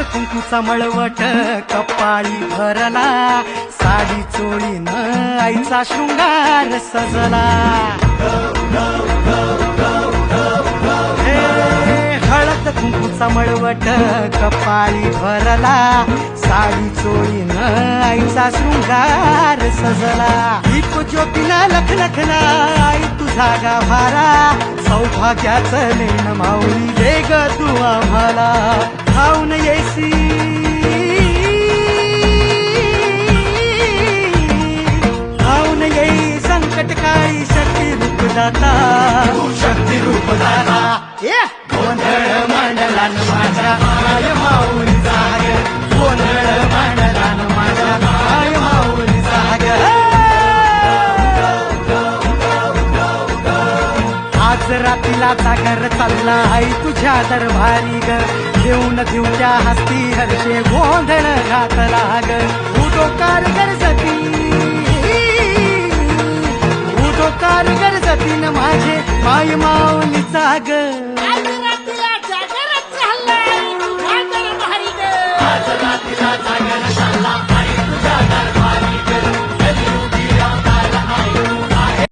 हळद कुंकूचा मळवट कपाळी भरला. साडी चोळीन आईचा शृंगार सजला. हळद कुंकूचा मळवट कपाळी भरला. साडी चोळीन आईचा शृंगार सजला. दीप ज्योतीला लखलखला आई तुझा गाभारा. भाग्याचं नेण माऊली दे ग तू आम्हाला. खाऊन येसी खाऊन येई संकट काळी शक्ती रूप दाता. शक्ती रूप दाता गोंधळ मांडलान माझ्या माऊली जाग गोंधळ आज रात्रीला जागर चालला आई तुझ्या दरबारी ग. घेऊन दिवट्या हस्ती हर्षे गोंधळ घातला ग. उदो कारगर जती उदो कारगर जतीन माझे माय माऊलीचा ग. आज रात्रीला